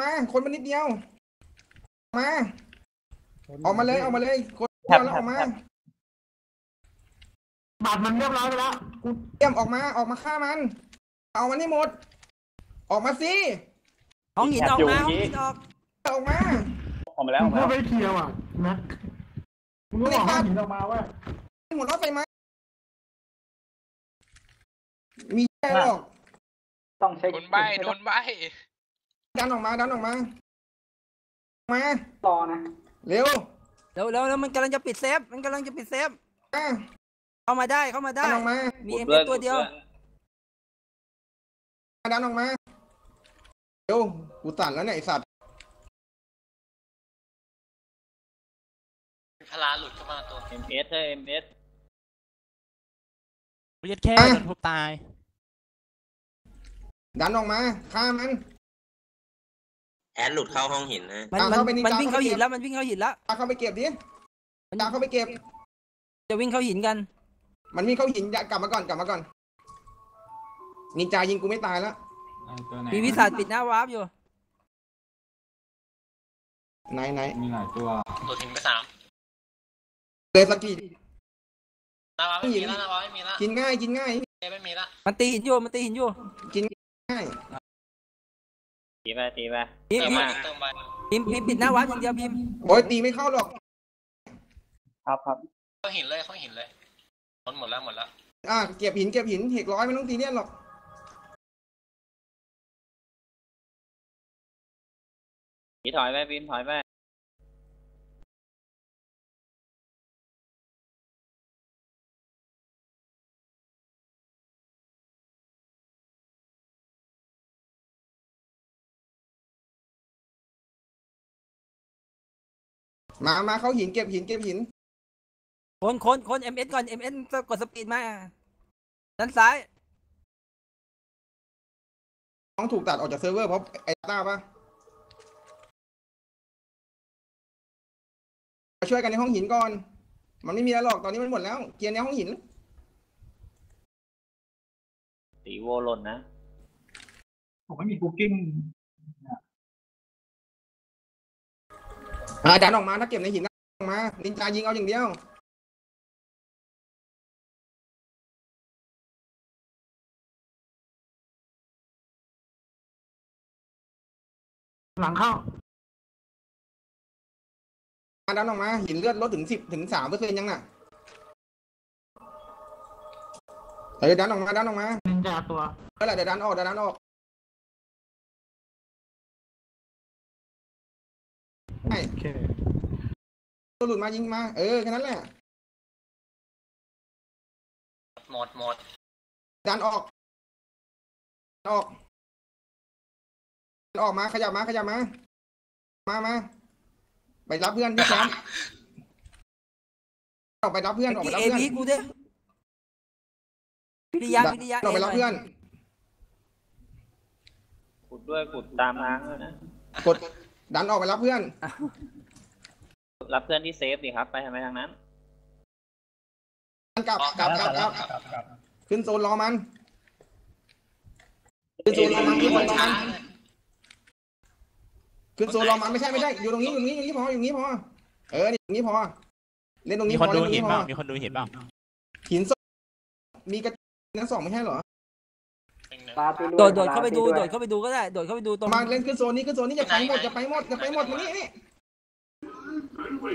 มา คนมันนิดเดียว มา ออกมาเลยออกมาเลยคนครับเดียวแล้วออกมาครับบาดมันเรียบร้อยไปแล้วกูเตรียมออกมาออกมาฆ่ามัน เอามันให้หมด ออกมาสิห้องหินออกมาอยู่ห้องอย่างนี้หินออกออกมาออกมาแล้วออกมาเพื่แล้อวไปเคลียร์ว่ะแม็กมึงก็บอกให้หินออกมาเว่าหัวเราะใส่มามีแค่หรอกต้องใช้โดนใบโดนใบ ดันออกมาดันออกมามาต่อนะเร็วเร็วเร็วแล้วมันกำลังจะปิดเซฟ มันกำลังจะปิดเซฟ มาเข้ามาได้เข้ามาดัได้นออกมามีเอ็มเอตัวเดียว ดันออกมาเร็วกูสั่นแล้วเนี่ยไอสัตว์พลาหลุดเข้ามาตัวเอ็มเอสใช่เอ็มเอสกูยัดแค่โดนทุบตาย ดันออกมาฆ่ามัน แอดหลุดเข้าห้องหินนะมันอะมันเข้าไปนี่มันจ้าวิ่งเข้าเข้าไปหินเก็บแล้วมันวิ่งเข้าหินแล้วตาเข้าไปเก็บดิตาเข้าไปเก็บ จะวิ่งเข้าหินกัน มันมีเข้าหินอย่ากลับมาก่อนกลับมาก่อนนินจายิงกูไม่ตายแล้วมีวิสาปิดหน้าวาร์ปอยู่ไหนไหนมีหลายตัวตัวทิ้งไปสามเลยสกกีนาวาไม่มีแล้วนาวาไม่มีแล้วกินง่ายกินง่ายเจไม่มีแล้วมันตีหินอยู่มันตีหินอยู่ง่าย ตีไปตีไปพิมเติมพ์ใบเติมใบพิมพ์พิมพ์ปิดหน้าวาร์ปอย่างเดียวพิมพ์โอ้ยตีไม่เข้าหรอก ครับครับเข้าหินเลยเข้าหินเลยหมดหมดแล้วหมดแล้วอะเก็บหินเก็บหินเหกร้อยไม่ต้องตีเลียนหรอกผีถอยไปบินถอยไป มามาเข้าหินเก็บหินเก็บหิน คนคนคนเอ็มเอสก่อนเอ็มเอสกดสปีดมาด้านซ้ายต้องถูกตัดออกจากเซิร์ฟเวอร์เพราะไอ้ต้าปะมาช่วยกันในห้องหินก่อน มันไม่มีแล้วหรอกตอนนี้มันหมดแล้ว เกียร์ในห้องหินตีโวหล่นนะ ผมไม่มีคุกกิ้ง อ่าดันออกมาถ้าเก็บในหินดันออกมา นินจายิงเอาอย่างเดียวหลังเข้ามาดันออกมา หินเลือดลดถึงสิบถึงสามเปอร์เซ็นต์ยังน่ะเออดันออกมาดันออกมานินจาตัวเออแหละเดี๋ยวดันออกเดี๋ยวดันออก ใช่โอเคตัวหลุดมายิงมา เออแค่นั้นแหละ หมดหมดดันออกดันออกดันออกมาขยับมาขยับมา มามาไปรับเพื่อนที่แคมป์ออกไปรับเพื่อนออกไปที่รับเอเพื่อนพีกูด้วยวิทยาวิทยาออกไปรับเพื่อนขุดด้วยขุดตามทางด้วยนะกด ดันออกไปรับเพื่อน รับเพื่อนที่เซฟดิครับ ไปทำไมทางนั้นกลับกลับกลับกลับขึ้นโซนรอมัน ขึ้นโซนรอมันขึ้นโซนรอมันขึ้นโซนรอมันไม่ใช่ไม่ใช่อยู่ตรงนี้อยู่ตรงนี้อยู่ตรงนี้พออยู่ตรงนี้พอเออนี่ตรงนี้พอเล่นตรงมีนี้คพอนดูเล่นตรงหินนี้พเปอล่ามีคนดูหินเปล่าหินสองมีกระนั้นสองไม่ใช่เหรอ หนึ่งหนึ่งโดดโดดเข้าไปดูโดดเข้าไปดูก็ได้โดดเข้าไปดูตรงมาเล่นขึ้นโซนนี้ขึ้นโซนนี้จะไปหมดจะไปหมดจะไปหมดมานี่นี่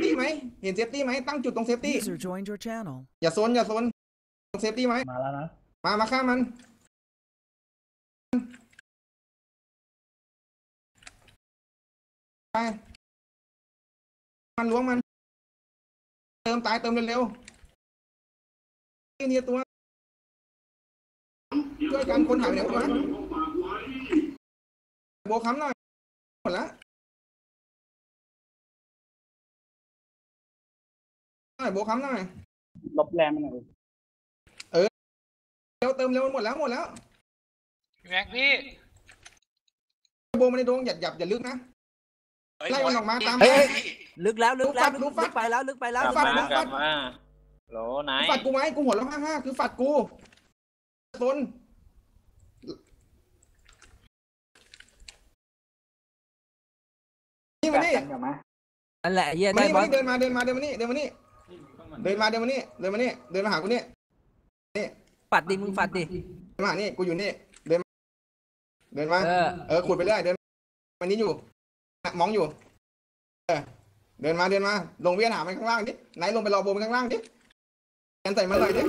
นี่ไหมเห็นเซฟตี้ไหมตั้งจุดตรงเซฟตี้ User joined your channel. อย่าโซนอย่าโซนตรงเซฟตี้ไหมมาแล้วนะมามาฆ่ามัน ไป มันล้วงมัน เติมตายเติมเร็วๆนี่เนี่ยตัว ช่วยกันคนหายไปไหนหมดวะโบกค้ำหน่อยหมดแล้วหน่อยโบกค้ำหน่อยลบแรงมันหน่อยเร็วเติมเร็วหมดแล้วหมดแล้วแม็กพี่โบมันในดวงอย่าอย่าอย่าลึกนะไล่มันออกมาตามเฮ้ยลึกแล้วลึกแล้วลึฟักดไปแล้วลึกไปแล้วฟัดฟัดมาโหลไหนฝัดกูไหมกูหัวเราะห้าห้าคือฝัดกู โซนมานี่นั่นแหละเฮียมาได้นี่บมาอลนี่เดินมาเดินมาเดินมานี่เดินมานี่เดินมาเดินมานี่เดินมานี่เดินมาหากูนี่ฝัดดิมึงฝัดดิเดินมานี่กูอยู่นี่เดินมาเดินมาเออเออขุดไปเรื่อยเดินมันนี้อยู่น่ะมองอยู่เออเดินมาเดินมาลงเวียนหามันข้างล่างดิไหนลงไปรอโบมันข้างล่างดิยันใส่มันหน่อยดิ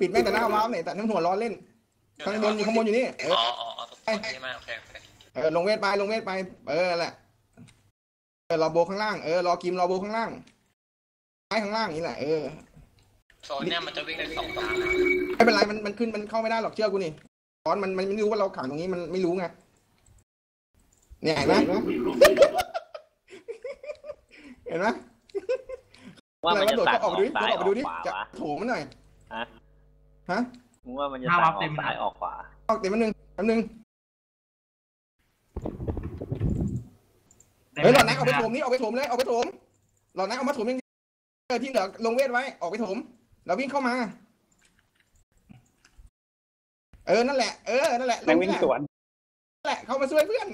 ปิดแม่งแต่หน้าวาร์ปเนี่ยแต่น้ำหัวร้อนเล่น ข้างบนอยู่ข้างบนอยู่นี่เออ๋อออ๋ออ๋อโอเคมากโอเคโอเคเออลงเวทไปลงเวทไป เออนั่นแหละเออรอโบข้างล่างเออรอกิมรอโบข้างล่างไอ้ข้างล่างนี่แหละเออโซนเนี้ยมันจะวิ่งได้สองทางนะไม่เป็นไรมันมันขึ้นมันเข้าไม่ได้หรอกเชื่อกูนี่ตอนมันมันไม่รู้ว่าเราขังตรงนี้มันไม่รู้ไงเนี่ยเห็นไหมเห็นไหมว่ามันจะโดดสั่งก็ออออกกดูดิซ้ายออกอดูอกดิขวาจะวะโถมันหน่อย ฮะฮะมึงว่ามันจะสั่งออกซ้ายออกขวาออกเต็มมันหนึ่งแป๊บนึงเฮ้ยหลอดนักเอาไปโถมนี่เอาไปโถมเลยเอาไปโถมหลอดนักเอามาโถมยังเออที่เหลือลงเวทไว้ออกไปโถมแล้ววิ่งเข้ามา เออนั่นแหละเออนั่นแหละลงนี่แหละนั่นแหละเข้ามาช่วยเพื่อน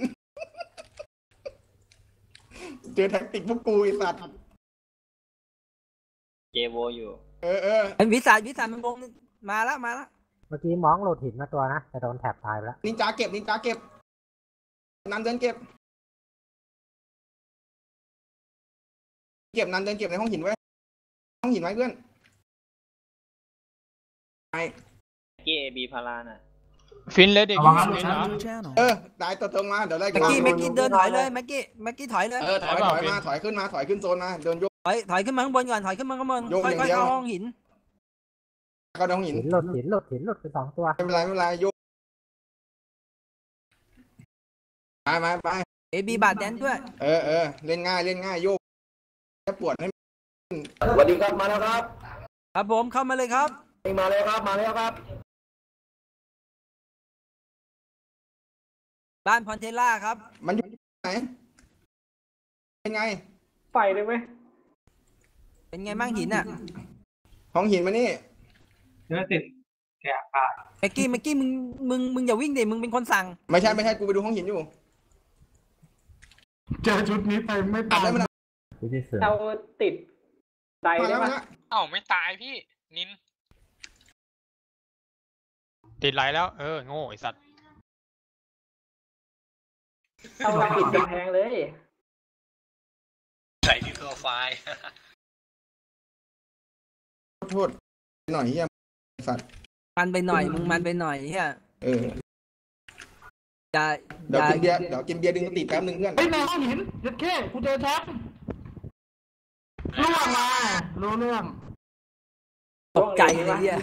เจอแท็กติกพวกกูไอ้สัตว์เจโวอยู่ เออเออไอ้วิสาวิสามันวง มาแล้วมาแล้วเมื่อกี้มองหลุดหินมาตัวนะแต่โดนแถบตายไปแล้วนินจาเก็บนินจาเก็บนันเดินเก็บ เก็บนันเดินเก็บในห้องหินไว้ ห้องหินไว้เพื่อนกี้เอบีพาราน่ะ ฟินเลยเด็กระวังครับ ฟินเหรอ เออได้ตัวตรงมาเดี๋ยวไล่เมื่อกี้เมื่อกี้เดินถอยเลยเมื่อกี้เมื่อกี้ถอยเลย เออถอยถอยมาถอยขึ้นมาถอยขึ้นโซนมาเดินโยก ถอยถอยขึ้นมาข้างบนก่อนถอยขึ้นมาข้างบนโยกค่อย่างอยเดีๆยว เข้าห้องหิน เข้าในห้องหินหินหลุดหินหลุดหินหลุดไปสองตัวไม่เป็นไรไม่เป็นไรโยกไปไปไปเอบีบาดแดนด้วย เออเออเล่นง่ายเล่นง่ายโยกแค่ปวดให้สวัสดีครับมาแล้วครับ ครับผมเข้ามาเลยครับมาแล้วครับมาแล้วครับ บ้านพอนเทล่าครับ มันอยู่ไหนเป็นไงไฟได้ไหมเป็นไงบ้างหินอะห้องหินมานี่ เนื้อติดแกะปากเมื่อกี้เมื่อกี้มึงมึงมึงอย่าวิ่งดิมึงเป็นคนสั่งไม่ใช่ไม่ใช่กูไปดูห้องหินอยู่เจอชุดนี้ไปไม่ตัตาดยได้มันที่ที่เสือเราติดไดมาได้แล้วไหมมาแล้วเอ้าไม่ตายพี่ นิน ติดไหลแล้ว เออ โง่ไอสัตว์ เราปิดกำแพงเลย ใส่ที่ตัวไฟล์ โทษหน่อยเฮีย สัตว์มันไปหน่อยมึงมันไปหน่อยเฮียเอออย่าอเดี๋ยวย่ากินเบียร์เดี๋ยวกินเบียร์ดึงสติแป๊บนึงเพื่อน เฮ้ยในห้องหินเด็ดแค่กูเจอแชมป์ล่วงมารู้เรื่องตกใจเลยเฮีย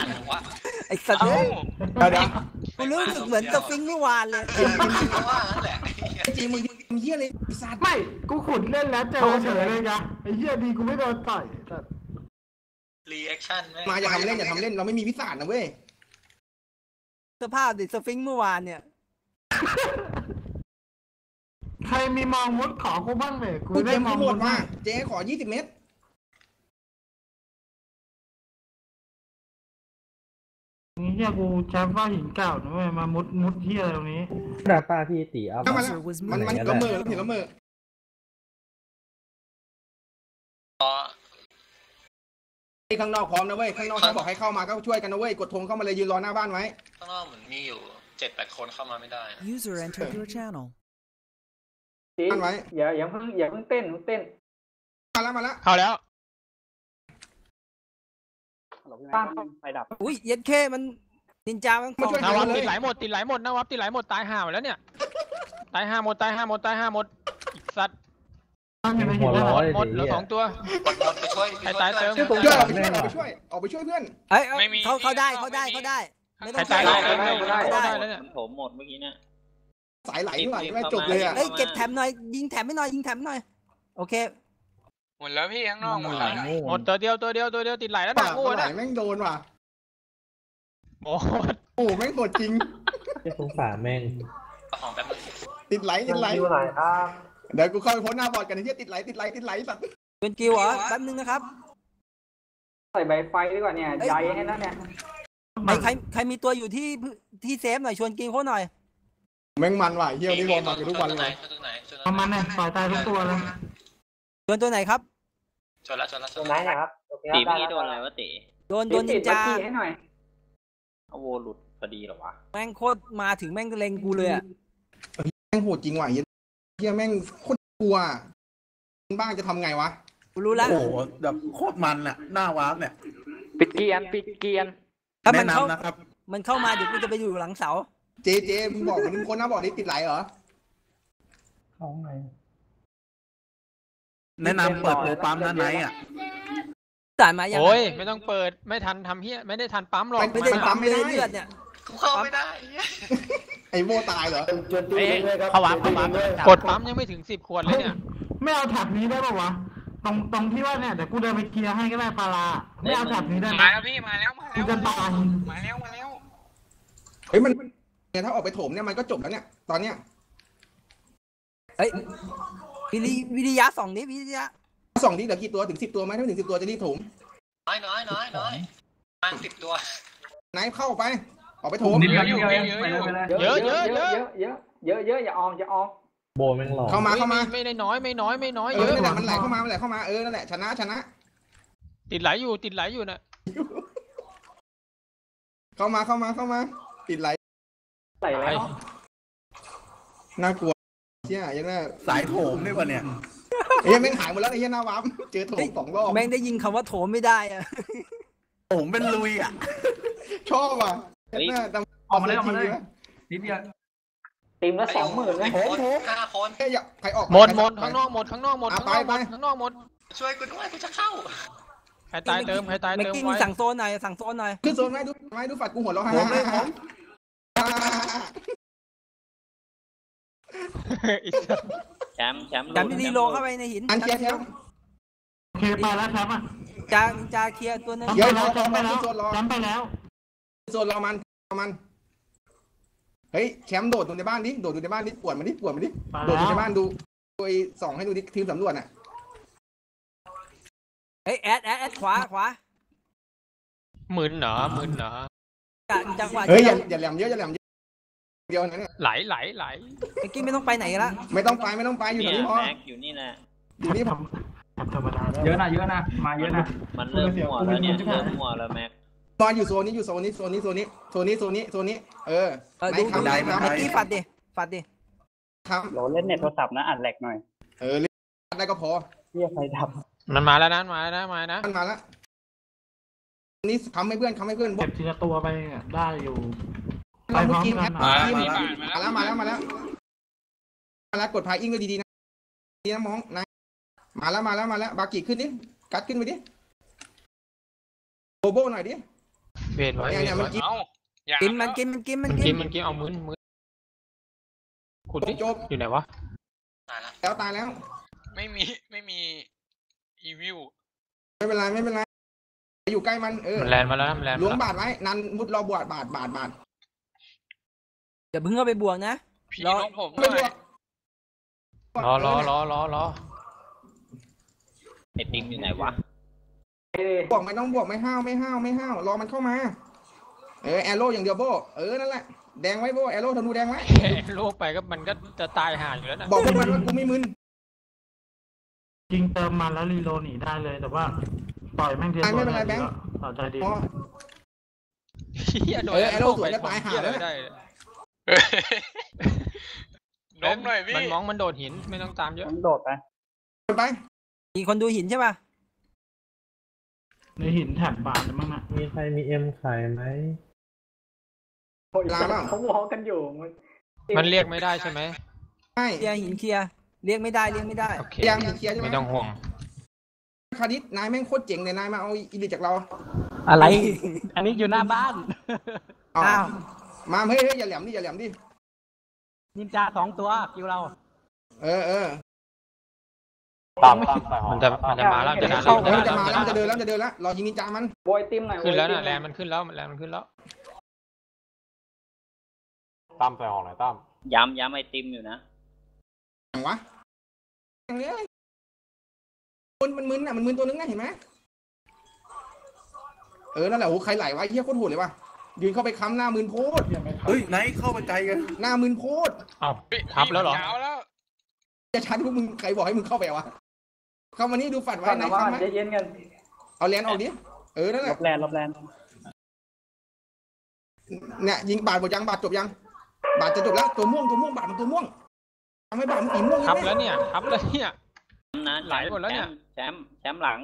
อันวะไอ้สัตว์เอ้าเอ้ยเดี๋ยวเดี๋ยวกูรู้สึกเหมือนสฟิงค์เมื่อวานเลยเพราะว่านั่นแหละจริงมึงทำเฮียเลยไอ้สัตว์ไม่กูขุดเล่นแล้วเจอเฉยเลยไงไอ้เหี้ยดีกูไม่โดนต่อยแต่ รีแอคชั่นไหมมาอย่าทำเล่นอย่าทำเล่นเราไม่มีวิสาทนะเว้ยสภาพดิสฟิงค์เมื่อวานเนี่ย ใครมีมองมุดขอกูบ้างเลยกูกูได้เต็มมองหมมุดดมามาเจ๊ขอยี่สิบเมตรนี่เหี้ยกูแชมป์ฟ้าหินเก่านะเว้ยมามุดมุดเหี้ยอะไรตรงนี้ดาต้าที่ตีเอาเข้ามาแล้วมันมันละเมอเห็นละเมอ พอ ไอ้ ข้างนอกพร้อมนะเว้ยข้างนอกถ้าบอกให้เข้ามาก็ช่วยกันนะเว้ยกดธงเข้ามาเลยยืนรอหน้าบ้านไว้ข้างนอกเหมือนมีอยู่เจ็ดแปดคนเข้ามาไม่ได้นะ User entered your channel. บ้านไว้อย่าอย่าเพิ่งอย่าเพิ่งเต้นเพิ่งเต้นมาแล้วมาแล้วเข้าแล้วตั้งอุ้ยเย็นเคมันนินจามันมาช่วยนากัวับนเลติยดไหลหมดติดไหลหมดนาวับติดไหลหมดตายห่าหมดแล้วเนี่ยตายห่าหมดตายห่าหมดตายห่าหมดอีกสัตว์ ตั้งอยู่ในหินหแล้วมดหมดเหลือสองตัวกดหมดไปช่วยให้ตายเติมช่วยออกไปช่วยออกไปช่วยออกไปช่วยเพื่อนเอ้ยเอ้ยเขาเขาได้เขาได้เขาได้ไม่ต้องใครตายช่วยได้เขาได้ได้ได้เขาได้แล้วเนี่ยมันโถมหมดเมื่อกี้เนี่ยสายไหลเท่าไหร่ไม่จบเลยอะเอ้ยเก็บแถมหน่อยยิงแถมไม่หน่อยยิงแถมหน่อยโอเคหมดแล้วพี่ข้างนอกหมดแล้วหมดตัวเดียวตัวเดียวตัวเดียวติดไหลแล้วปานะกโง่ไหลนะแม่งโดนว่ะโอ้โอ้แม่งโหดจริงที่สงสารแม่งของแป๊บนึงติดไหลติดไหลคิวไหนครับ เดี๋ยวกูเข้าไปโพสหน้าบอร์ดกันไอ้เหี้ยติดไหลติดไหลติดไหลสัตว์เป็นกิวเหรอแป๊บนึงนะครับใส่ใบไฟดีกว่าเนี่ยใยให้นั่นเนี่ยใครใครใครมีตัวอยู่ที่ที่เซฟหน่อยชวนกินเขาหน่อยแม่งมันว่ะไอ้เหี้ยนี่วอร์มมากันทุกวันเลยชุดไหนชุดไหนประมาณเนี่ยต่อยตายทุกตัวเลยโดนตัวไหนครับจนแล้วจนแล้วจตรนงไหนแล้วนะครับโอเคตีได้เมื่อกี้แล้วโดนอะไรวะตีโดนโดนนินจาติดให้หน่อยเอาโวหลุดพอดีเหรอวะแม่งโคตรมาถึงแม่งเล็งกูเลยอะแม่งโหดจริงว่ะ เหี้ยเฮียแม่งโคตรกลัวบ้างจะทำไงวะ กูรู้แล้วโอ้โหแบบโคตรมันอะหน้าวาร์ปเนี่ยปิดเกียนปิดเกียนถ้ามัแนะนเข้านำนะครับ มันเข้ามาเดี๋ยวกูจะไปอยู่หลังเสา เจเจมึงบอกมึงคนนะบอกนี่ติดไหลเหรอของไงแนะนำเปิดโปรปั๊มด้านในอะ สารมายังโอ้ยไม่ต้องเปิดไม่ทันทำเฮียไม่ได้ทันปั๊มหรอกไม่ได้ปั๊มเลยเลือดเนี่ยกูเข้าไม่ได้ ไอ้โบตายเหรอ จนตีเลยครับเขาวาร์ปเขาวาร์ป กด ปั๊มยังไม่ถึงสิบขวดเลยเนี่ย ไม่เอาแถบนี้ได้ป่าวะ ตรงตรงที่ว่าเนี่ยเดี๋ยวกูเดินไปเคลียร์ให้ก็ได้ปลาลาไม่เอาแถบนี้ได้ไหม มาแล้วพี่มาแล้วมากูแล้วจะตายมาแล้วมาแล้วเฮ้ยมันเนี่ยถ้าออกไปโถมเนี่ยมันก็จบแล้วเนี่ย ตอนเนี้ยเฮ้ยวิริวิริยะสองนี้วิริยะสองนี้เหลือกี่ตัวถึงสิบตัวไหมถ้าไม่ถึงสิบตัวจะรีบโถมน้อยน้อยน้อยน้อยมาสิบตัว ไหนเข้าไป ออกไปโถมเยอะอยู่เยอะอยู่เยอะเยอะเยอะเยอะเยอะเยอะอย่าออกอย่าออกเข้ามาเข้ามาไม่ได้น้อยไม่น้อยไม่น้อยเอเยออะนั่นแหละมันไหลเข้ามามันไหลเข้ามาเออนั่นแหละชนะชนะ ติดไหลอยู่ติดไหลอยู่นะเข้ามาเข้ามาเข้ามา ติดไหลใส่แล้วน่ากลัวเชี่ยยังไงสายโถมนี่วะเนี่ยไอ้ยังแม่งหายหมดแล้วไอ้เหี้ยหน้าวับเจอโถมสองรอบแม่งได้ยินคำว่าโถมไม่ได้อะผมเป็นลุยอะชอบอะ เฮ้ยหน้าดำออกมาเลยออกมาเลยทีมละสองหมื่นนะโอ้โหห้าคนเฮ้ยอย่าใครออกหมดหมดใครข้างนอกหมดข้างนอกหมดอะข้างนอกหไปมดไปข้างนอกหมดช่วยกูด้วยกูจะเข้าใครตายเติมใครตายเมื่อเติมกี้ไว้สั่งโซนหน่อยสั่งโซนหน่อยขึ้นโซนไว้ดูไว้ดูฝัดกูหัวเราะฮ่าผมเลยฮ่าผมฮ่าอีสัสแชมป์แชมป์หลุดจำดีโลเข้าไปในหินอันเคลียร์แถวโอเคไปแล้วแชมป์อะจาจาเคลียร์ตัวนึงแชมป์ไปแล้วแชมป์ไปแล้วแชมป์ไปแล้ว โซนรอมันรอมัน เฮ้ยแชมป์โดดดูในบ้านดิโดดดูในบ้านดิปวดมันดิปวดมันดิไปโดดแล้ดูวในบ้านดูตัวไอ้สองให้ดูดิทีมสำรวจน่ะเฮ้ยแอดแอดแอดขวาขวาหมื่นเหรอหมื่นเหรอจังจังหวะเฮ้ยที่อย่าอย่าแหลมเยอะอย่าแหลมเยอะเดียวนั้นเนี่ยไหลไหลไหล เมื่อกี้ไม่ต้องไปไหนละไม่ต้องไปไม่ต้องไปอยู่เนี่ตรงยนี้พอแม็กอยู่นี่แหละ อยู่นี่พอแถบธรรมดาได้ เยอะนะเยอะนะมาเยอะนะ มันเริ่มมั่วแล้วเนี่ย เริ่มมั่วแล้วแม็ก นอนอยู่โซนนี้อยู่โซนนี้โซนนี้โซนนี้โซนนี้โซนนี้โซนนี้ เออเออไหนดูคำไหนเมื่อคำกี้ฝัดดิฝัดดิคโหลเล่นเน็ตโทรศัพท์นะอัดแหลกหน่อยำเออเล่นได้ก็พอเรียกไฟดับมันมาแล้วนะมาแล้วนะมาแล้วนะมันมาแล้วนี่คำให้เพื่อนคำให้เพื่อนบเก็อกบทีละตัวไปเนี่ยได้อยู่ ไปเราพร้อมกินกัแอนปอะกินมามาแล้วมาแล้วมาแล้ว มาแล้วกดพายอิงก็ดีๆนะดีนะมองนะมาแล้วมาแล้วมาแล้วบากิขึ้นดิกัดขึ้นไปดิโบโบหน่อยดิ เวทไว้เนี่ยเวเนี่ยทมันไว้กินเอ้าอย่ากินมันกินมันกินมันมันกิกินนมันกินเอามือมือขุดดิจบอยู่ไหนวะตายละแล้วตายแล้ว ไม่มีไม่มีอีวิวไม่เป็นไรไม่เป็นไรอยู่ใกล้มันเออมันแลนมาแล้วนะมันแลนล้วงมาแล้วบาดไว้นันมุดรอบวดบาดบาดบาดเดี๋ยวเพิ่งเข้าไปบวกนะพี่รอน้องผมหไม่น่อยบวกรอรอรอรอรอไอติมอยู่ไหนวะ บวกไม่ต้องบวกไม่ห้าวไม่ห้าวไม่ห้าวรอมันเข้ามา เออแอโร่อย่างเดียวโบเออนั่นแหละแดงไว้โบแอโร่ธนูแดงไว้แค่โลกไปก็มันก็จะตายห่าอยู่แล้วนะบอกพวกมันว่ากูไม่มึนจริงเติมมันแล้วรีโหลดหนีได้เลยแต่ว่าปล่อยแม่งเทียไม่เป็นไรแบงค์ต่อใจดีพอเหี้ยโดนเออแอโร่สวนจะตายห่าแล้วได้ล้มหน่อยพี่มันมองมันโดดหินไม่ต้องตามเยอะผมโดดไปไปมีคนดูหินใช่ป่ะ ในหินแถบบานมั้งนะมีใครมีเอ็มขายไหมลาเปล่าเขาวอลกันอยู่มันมันเรียกไม่ได้ใช่ไหมใช่เคลียร์หินเคลียร์เรียกไม่ได้เรียกไม่ได้โอเคยังเคลียร์ใช่ไหมไม่ต้องห่วงคาดิสนายแม่งโคตรเจ๋งเลยนายมาเอาอิลิจากเรา อะไร อันนี้อยู่หน้าบ้านเอาอ้าวมาเฮ้ยเฮ้ยอย่าแหลมดิอย่าแหลมดินินจาสองตัวคิวเรา เออเออ ตามตามใส่หอมันจะมันจะมาแล้วจะดันเข้าแล้วมันจะจะมาดันแล้วมันจะแล้วเดินแล้วมันจะเดินแล้วรอยิงนินจามันโบยติมหน่อยขึ้นแล้วโบยน่ะติมแรหงอยมันขึ้นแล้วแรงมันขึ้นแล้วตามใส่หอหน่อยตามย้ำย้ำไอติมอยู่นะอย่างวะอย่างเนี้ยมันมันมึนอะมันมึนตัวนึงนะเห็นไหมเออนั่นแหละโอ้ใครไหลวะเฮียโคตรโหดเลยว่ะยืนเข้าไปค้ำหน้ามึนโพดเฮ้ยไหนเข้าไปไกลกันหน้ามึนโพดเอ้าทับแล้วเหรอยาวแล้วใจจะชัดพวกมึงใครบอกให้มึงเข้าไปวะ เข้ามานี่ดูฝัดไว้ก่อนไหนนะว่าคันไหมใจเย็นกัน เอาแลนออกดิ เออ นั่นแหลละบแลนลบแลนเนี่ยยิงบาดหมดยังบาดจบยัง บาดจะจบแล้ว ตัวม่วงตัวม่วงบาดมันตัวม่วงทำให้บาดมันสีม่วงทับใช่ไหมแล้วเนี่ยทับแล้วเนี่ยนะไหลหมดแล้วเนี่ย แชมป์แชมป์หลัง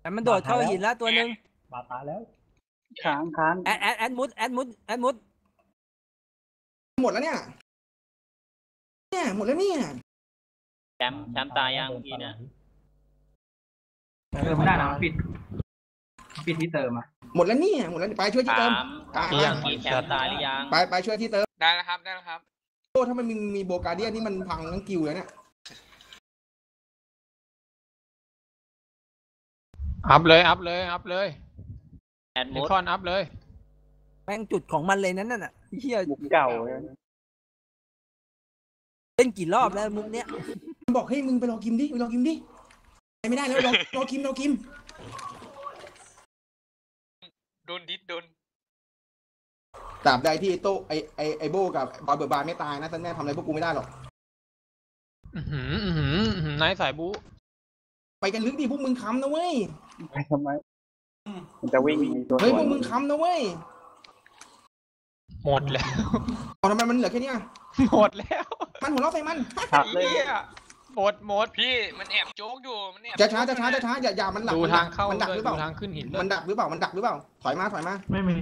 แต่มันโดดเข้าหินแล้วตัวหนึ่งบาตาแล้วค้างค้างแอดแอดแอดมุดแอดมุดแอดมุด หมดแล้วเนี่ย เนี่ยหมดแล้วเนี่ย แชมป์แชมป์ตายยังเมื่อกี้เนี่ย เติมไม่ได้นะปิด ปิดที่เติมอะหมดแล้วเนี่ยหมดแล้วไปช่วยที่ถาเติมมอะเมื่อกี้แชมป์ตายหรือยัง ไปไปช่วยที่เติมได้แล้วครับได้แล้วครับ โอ้ถ้ามันมีมีโบกาเดียนนี่มันพังทั้งกิวเลยเนี่ยอัพเลยอัพเลยอัพเลยแอดเดมุดคอนอัพเลย แม่งจุดของมันเลยนั้นน่ะเฮียบุกเก่าเล่นกี่รอบแล้วมุกเนี้ยบอกให้มึงไปรอกิมดิไปรอกิมดิ ไปไม่ได้แล้วรอรอกิมรอกิมโดนดิดโดนตราบใดที่ไอ้โตไอไอไอโบกับบอยเบอร์บาร์ไม่ตายนะท่านแม่ทำอะไรพวกกูไม่ได้หรอก อื้อหืออื้อหืออื้อหือนายสายบูไปกันลึกดิพวกมึงค้ำนะเว้ย ทำไม มันจะวิ่งมีตัวเฮ้ยพวกมึงค้ำนะเว้ยหมดแล้ว เอาทำไมมันเหลือแค่เนี้ยหมดแล้ว มันหัวเราะใส่มัน ขับเลยเหี้ย หมดหมดพี่มันแอบโจ๊กอยู่มันแอบจะช้าจะช้าจะช้าอย่าอย่ามันดักดูมันทาดังกเข้ามันดักเลยหรือเปดูล่าทางขึ้นหินเลมันยดักหรือเปล่ามันดักหรือเปล่าถอยมาถอยมาไม่มี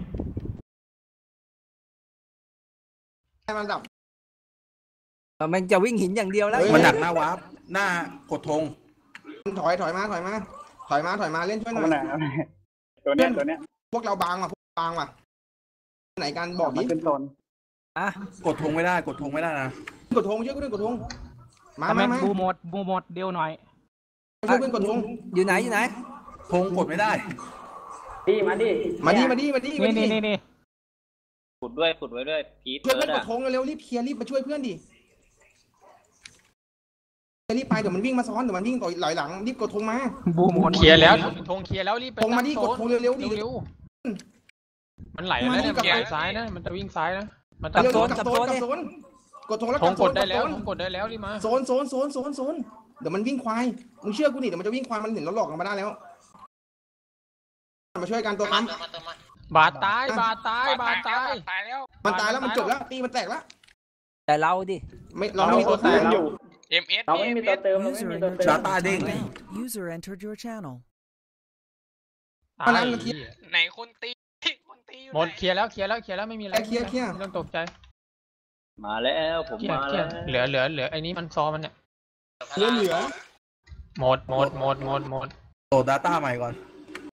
ให้มันดับแต่มันจะวิ่งหินอย่างเดียวแล้วเฮ้ยมันดักหน้าวาร์ปหน้ากดธงถอยถอยมาถอยมาถอยมาถอยมาเล่นช่วยหน่มันไหนอยตัวเนี้ยตัวเนี้ยพวกเราบางว่ะพวกบางว่ะไหนกันบอกดิมาขึ้นโซนอะกดธงไม่ได้กดธงไม่ได้นะกดธงช่วยกูด้วยกดธง มาทำไมมามาบูหมดบูหมดเดียวหน่อยช่วยเพื่อนกดธงอยู่ไหนอยู่ไหน ธงกดไม่ได้ดีมาดิมาดิมาดิมาดิมานี่ดินี่นี่นี่ขุดด้วยขุดไว้ด้วยพีทช่วยเบิเพื่ร์อนดกอะดธงเร็วๆรีบเคลียร์รีบมาช่วยเพื่อนดิรีบไปเดี๋ยวมันวิ่งมาซ้อนเดี๋ยวมันวิ่งต่อยหลอยหลังรีบกดธงมา บูหมดเคลียร์แล้วธงเคลียร์แล้วรีบไปธงมาดิตั้กดธงเร็วๆดิ เร็วๆมันไหลแล้วเนี่ยมันไปซ้ายนะ มันจะวิ่งซ้ายนะ มันจะเร็วโซนๆกลับกับโซนโซนกลับโซน กดธงแล้วธกลังบโซกนดได้แล้วกธโซงนกดได้แล้วรีบมาโซนโซนโซนโซนโซนเดี๋ยวมันวิ่งควายมึงเชื่อกูนี่เดี๋ยวมันจะวิ่งควายมันเห็นเราหลอกกันมาได้แล้ว มาช่วยกันตัวนั้นบาดตายบาดตายบาดตาย ตายแล้ว มันตายแล้วมันจบแล้วตีมันแตกแล้วแต่เราดิ ไม่เราไม่มีตัวแตกอยู่เอ็มเอสเราไม่มีตัวเติมเราไม่มีตัวเติชามร์ตาเด้ง User entered your channel. ตายเหี้ยไหนคนตีคนตีอยู่หมดไหน เคลียร์แล้วเคลียร์แล้วเคลียร์แล้วไม่มีอะไรเคลียร์เคลียร์ ไม่ต้องตกใจ มาแล้วผมเคลียร์มาเคลียแล้ร์วเหลือเหลือเหลือไอ้นี้มันซอมันเนี่ยเหลือเหลือหมดหมดหมดหมดหมดโหลด Data ใหม่ก่อน